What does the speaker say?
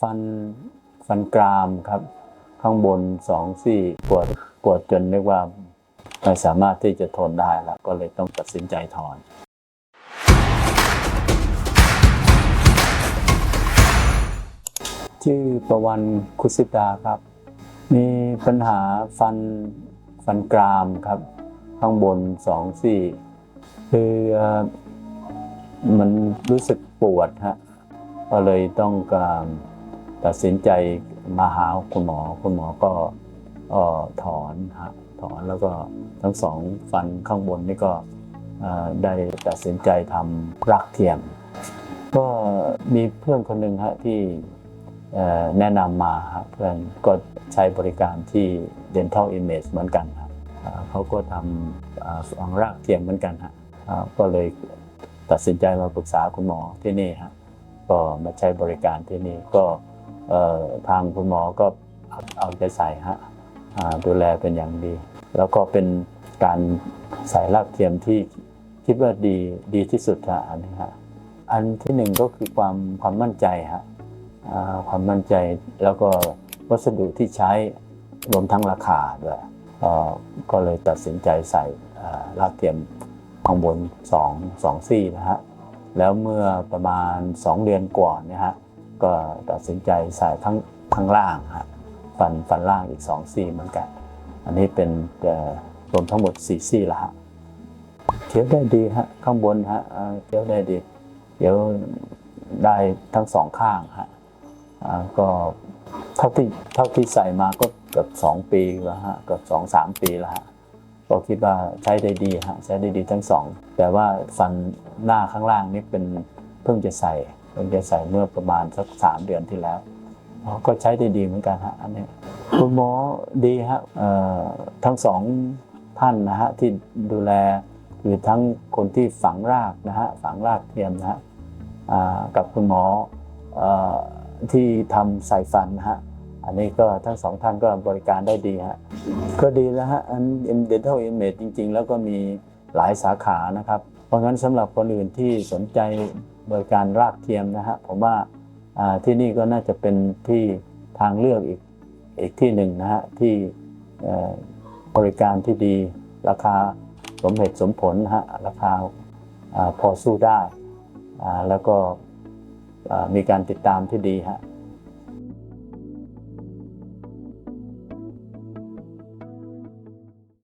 ฟันฟันกรามครับ ข้างบนสองซี่ปวดปวดจนเรียกว่าไม่สามารถที่จะทนได้แล้วก็เลยต้องตัดสินใจถอนชื่อประวันคุสิตาครับ มีปัญหาฟันฟันกรามครับ ข้างบนสองซี่คือเอ่อมันรู้สึกปวดฮะก็เลยต้องการ ตัดสินใจมาหาคุณหมอ คุณหมอก็ถอนฮะถอนแล้วก็ทั้งสองฟันข้างบนนี่ก็ได้ตัดสินใจทำรักเทียม ก็มีเพื่อนคนหนึ่งฮะที่แนะนำมาฮะเพื่อนก็ใช้บริการที่ Dental Image เหมือนกันครับเขาก็ทำอ่าฝังรากเทียมเหมือนกันฮะก็เลยตัดสินใจมาปรึกษาคุณหมอที่นี่ฮะก็มาใช้บริการที่นี่ก็ ทางคุณหมอก็เอาใจใส่ฮะดูแลเป็นอย่างดี แล้วก็เป็นการใส่รากเทียมที่คิดว่าดีดีที่สุดฮะอันนี้ฮะอันที่หนึ่งก็คือความความมั่นใจฮะความมั่นใจแล้วก็วัสดุที่ใช้รวมทั้งราคาด้วยก็เลยตัดสินใจใส่อ่ารากเทียมข้างบนสองสองซี่นะฮะแล้วเมื่อประมาณ 2 เดือนก่อนเนี่ยฮะ ก็ตัดสินใจใส่ทั้งทั้งล่างฮะฟันฟันล่างอีก2ซี่เหมือนกัน อันนี้เป็นรวมทั้งหมด4ซี่ละฮะเคี้ยวได้ดีฮะข้างบนฮะเคี้ยวได้ดีเดี๋ยวได้ทั้งสองข้างฮะก็เท่าที่เท่าที่ใส่มาก็เกือบสองปีแล้วฮะเกือบสองสามปีแล้วฮะก็คิดว่าใช้ได้ดีฮะใช้ได้ดีทั้งสองแต่ว่าฟันหน้าข้างล่างนี่เป็นเพิ่งจะใส่ พิ่งจะใส่เมื่อประมาณสักสามเดือนที่แล้วก็ใช้ได้ดีเหมือนกันฮะอันนี้คุณหมอดีฮะทั้งสองท่านนะฮะที่ดูแลคือทั้งคนที่ฝังรากนะฮะฝังรากเทียมนะฮะกับคุณหมอเอ่อที่ทำใส่ฟันนะฮะอันนี้ก็ทั้งสองท่านก็บริการได้ดีฮะก็ดีแล้วฮะอัน Dental Image จริง ๆ แล้วก็มีหลายสาขานะครับ เพราะงั้นสำหรับคนอื่นที่สนใจบริการรากเทียมนะฮะผมว่าที่นี่ก็น่าจะเป็นที่ทางเลือกอีกอีกที่หนึ่งนะฮะที่บริการที่ดีราคาสมเหตุสมผลนะฮะราคาอพอสู้ได้แล้วก็มีการติดตามที่ดีฮะ